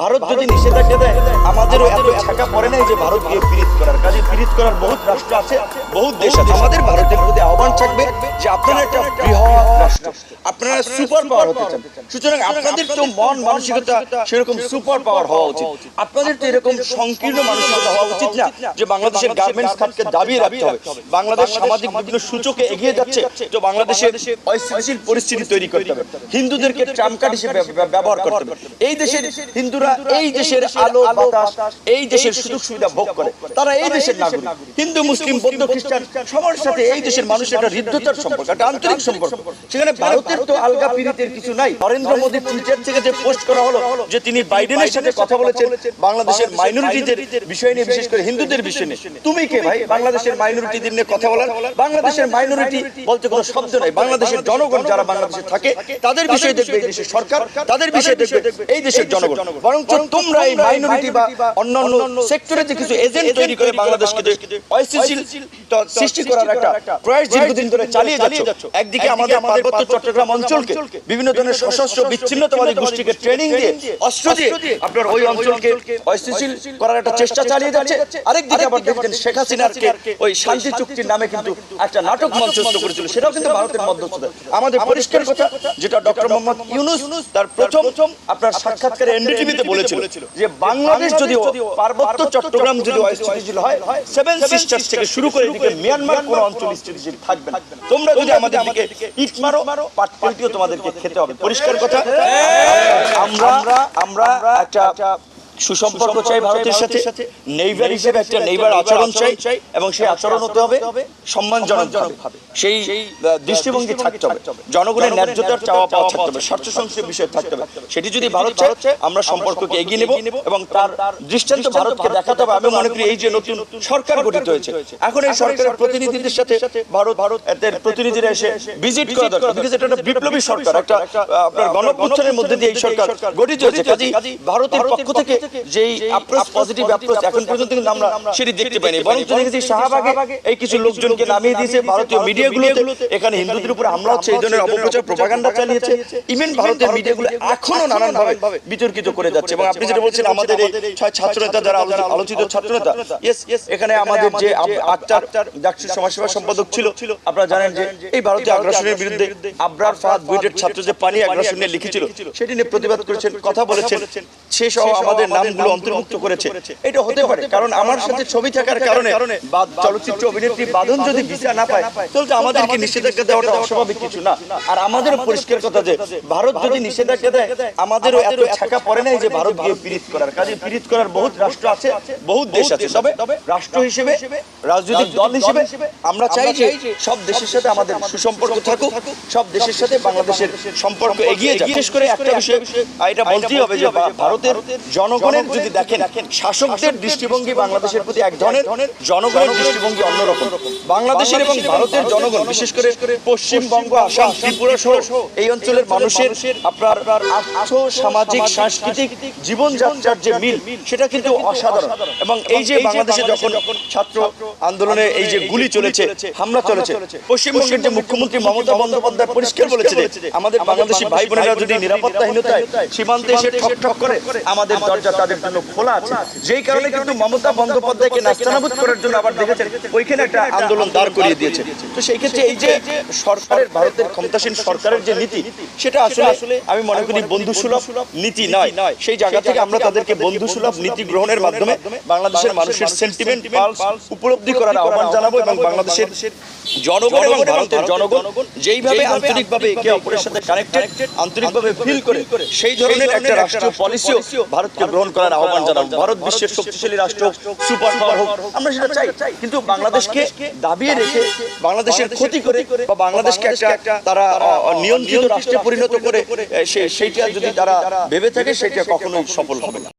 ভারত যদি নিষেধাজ্ঞা দেয়, আমাদেরও এত ছাকা পড়ে নাই যে ভারত গিয়ে পীড়িত করার কাজে। পীড়িত করার বহুত রাষ্ট্র আছে, বহুত দেশ আছে। আমাদের ভারতের প্রতি আহ্বান থাকবে। যে আপনারা একটা বৃহৎ রাষ্ট্র আপনারা সুপার পাওয়ার হতে চান। সুতরাং আপনাদের তো মন মানসিকতা সেরকম সুপার পাওয়ার হওয়া উচিত। আপনাদের তো এরকম সংকীর্ণ মানসিকতা হওয়া উচিত না। যে বাংলাদেশের গার্মেন্টস খাতকে রাখতে হবে। বাংলাদেশ সামাজিক বিভিন্ন সূচকে এগিয়ে যাচ্ছে তো বাংলাদেশে অস্থিতিশীল পরিস্থিতি তৈরি করতে হবে। হিন্দুদেরকে ট্রাম্প কার্ড হিসেবে ব্যবহার করতে হবে। এই দেশের হিন্দুরা এই দেশের আলো বাতাস এই দেশের সুযোগ সুবিধা ভোগ করে। তারা এই দেশের নাগরিক। হিন্দু মুসলিম বৌদ্ধ খ্রিস্টান সবার সাথে এই দেশের মানুষের একটা হৃদ্যতার সম্পর্ক একটা আন্তরিক সম্পর্ক। সেখানে ভারতের তো আলগা পীড়িতের কিছু নাই। নরেন্দ্র মোদী টুইটার থেকে যে পোস্ট করা হলো যে তিনি বাইডেনের সাথে কথা বলেছেন বাংলাদেশের মাইনরিটিদের বিষয় নিয়ে বিশেষ করে হিন্দুদের বিষয় নিয়ে। তুমি কে ভাই? বাংলাদেশের মাইনরিটিদের নিয়ে কথা বলার বাংলাদেশের মাইনরিটি বলতে কোনো শব্দ নাই। বাংলাদেশের জনগণ যারা বাংলাদেশে থাকে তাদের বিষয় দেখবে এই দেশের সরকার তাদের বিষয় দেখবে এই দেশের জনগণ। বরঞ্চ তোমরা এই মাইনরিটি বা অন্যান্য সেক্টরে যে কিছু এজেন্ট তৈরি করে বাংলাদেশকে অস্থিতিশীল সৃষ্টি করার একটা প্রয়াস দীর্ঘদিন ধরে চালিয়ে যাচ্ছ। একদিকে আমাদের পার্বত্য চট্টগ্রাম অঞ্চলকে বিভিন্ন ধরনের সশস্ত্র বিচ্ছিন্নতাবাদী গোষ্ঠীকে ট্রেনিং দিয়ে অস্ত্র দিয়ে আপনার ওই অঞ্চলকে অস্থিতিশীল করার একটা চেষ্টা চালিয়ে যাচ্ছে। আরেকদিকে আবার দেখবেন শেখ হাসিনারকে ওই শান্তি চুক্তির নামে কিন্তু একটা নাটক মঞ্চস্থ করেছিল। সেটাও কিন্তু ভারতের মধ্যস্থতা আমাদের পরিষ্কার কথা যেটা ডক্টর মোহাম্মদ ইউনুস তার প্রথম আপনার সাক্ষাৎকারে এনডিটিভিতে বলেছিল যে বাংলাদেশ যদি পার্বত্য চট্টগ্রাম যদি অস্থিতিশীল হয় সেভেন সিস্টার্স থেকে শুরু করে এদিকে মিয়ানমার কোন অঞ্চল স্থিতিশীল থাকবে না তোমরা যদি আমাদের দিকে ইট মারো পাটপাল্টিও তোমাদেরকে খেতে হবে। পরিষ্কার কথা? আমরা আমরা একটা সুসম্পর্ক চাই ভারতের সাথে। নেইবার হিসেবে একটা নেইবার আচরণ চাই এবং সেই আচরণ হতে হবে সম্মানজনক ভাবে সেই দৃষ্টিভঙ্গি থাকতে হবে। জনগণের ন্যায্যতার চাওয়া পাওয়া থাকতে হবে। স্বার্থ সংশ্লিষ্ট বিষয় থাকতে হবে। সেটি যদি ভারত চায় আমরা সম্পর্ককে এগিয়ে নেব এবং তার দৃষ্টান্ত ভারতকে দেখাতে হবে। আমি মনে করি এই যে নতুন সরকার গঠিত হয়েছে। এখন এই সরকারের প্রতিনিধিদের সাথে ভারত ভারত এদের প্রতিনিধিরা এসে ভিজিট করা দরকার। বিকজ এটা একটা বিপ্লবী সরকার একটা আপনার গণপ্রচারের মধ্যে দিয়ে এই সরকার গঠিত হয়েছে কাজী ভারতের পক্ষ থেকে যেই অ্যাপ্রোচ পজিটিভ অ্যাপ্রোচ এখন পর্যন্ত কিন্তু আমরা সেটি দেখতে পাইনি বরং দেখেছি শাহবাগে এই কিছু লোকজনকে নামিয়ে দিয়েছে ভারতীয় মিডিয়াগুলোতে এখানে হিন্দুদের উপর হামলা হচ্ছে এই ধরনের অপপ্রচার প্রপাগান্ডা চালিয়েছে। ইভেন ভারতের মিডিয়াগুলো এখনও বিতর্কিত করে যাচ্ছে। এবং আপনি যেটা বলছেন আমাদের এই ছয় ছাত্রনেতা যারা আলোচিত- ছাত্রনেতা ইয়েস এখানে আমাদের যে সমাজসেবা সম্পাদক ছিল আপনারা জানেন যে এই ভারতীয় আগ্রাসনের বিরুদ্ধে আবরার ফাহাদ বুয়েটের ছাত্র যে পানি আগ্রাসন নিয়ে লিখেছিল। সেটি নিয়ে প্রতিবাদ করেছেন কথা বলেছেন সে সহ আমাদের নামগুলো অন্তর্ভুক্ত করেছে। এটা হতে পারে কারণ আমার সাথে ছবি থাকার কারণে চলচ্চিত্র অভিনেত্রী বাঁধন যদি ভিসা না পায় তাহলে আমাদেরকে নিষেধাজ্ঞা দেওয়াটা অস্বাভাবিক কিছু না। আর আমাদেরও পরিষ্কার কথা যে ভারত যদি নিষেধাজ্ঞা দেয় আমাদেরও এত ছাকা পড়ে নাই যে ভারত গিয়ে পীড়িত করার। কাজে পীড়িত করার বহুত রাষ্ট্র আছে বহুত দেশ আছে। তবে রাষ্ট্র হিসেবে রাজনৈতিক দল হিসেবে আমরা চাই যে সব দেশের সাথে আমাদের সুসম্পর্ক থাকুক সব দেশের সাথে বাংলাদেশের সম্পর্ক এগিয়ে যায় বিশেষ করে একটা বিষয় এটা বলতেই হবে যে ভারতের জনগণের যদি দেখেন শাসকদের দৃষ্টিভঙ্গি বাংলাদেশের প্রতি এক ধরনের জনগণের দৃষ্টিভঙ্গি অন্যরকম। বাংলাদেশের এবং ভারতের জনগণ বিশেষ করে পশ্চিমবঙ্গ আসাম ত্রিপুরা সহ এই অঞ্চলের মানুষের আপনার আর্থ সামাজিক সাংস্কৃতিক জীবনযাত্রার যে মিল সেটা কিন্তু অসাধারণ। এবং এই যে বাংলাদেশে যখন ছাত্র আন্দোলনে এই যে গুলি চলেছে হামলা চলেছে পশ্চিমবঙ্গের যে মুখ্যমন্ত্রী মমতা বন্দ্যোপাধ্যায় পরিষ্কার বলেছে যে আমাদের বাংলাদেশি ভাই বোনেরা যদি নিরাপত্তাহীনতায় সীমান্তে এসে ঠক ঠক করে আমাদের দরজা তাদের জন্য খোলা আছে। যেই কারণে কিন্তু মমতা বন্দ্যোপাধ্যায়কে নাস্তানাবুদ করার জন্য আবার দেখেছেন ওইখানে একটা আন্দোলন দাঁড় করিয়ে দিয়েছে তো সেই ক্ষেত্রে এই যে সরকারের, ভারতের ক্ষমতাসীন সরকারের যে নীতি, সেটা আসলে আসলে আমি মনে করি বন্ধু সুলভ নীতি নয়। সেই জায়গা থেকে আমরা তাদেরকে বন্ধু সুলভ নীতি গ্রহণের মাধ্যমে বাংলাদেশের মানুষের সেন্টিমেন্ট উপলব্ধি করার আহ্বান জানাব এবং বাংলাদেশের জনগণ এবং ভারতের জনগণ যেইভাবে আন্তরিকভাবে একে অপরের সাথে কানেক্টেড আন্তরিকভাবে ফিল করে সেই ধরনের একটা রাষ্ট্রীয় পলিসিও ভারতকে গ্রহণ করার আহ্বান ভারত বিশ্বের শক্তিশালী রাষ্ট্র সুপার পাওয়ার হোক আমরা সেটা চাই। কিন্তু বাংলাদেশকে দাবিয়ে রেখে বাংলাদেশের ক্ষতি করে বা বাংলাদেশকে একটা তারা নিয়ন্ত্রিত রাষ্ট্রে পরিণত করে সেইটা যদি তারা ভেবে থাকে সেটা কখনোই সফল হবে না।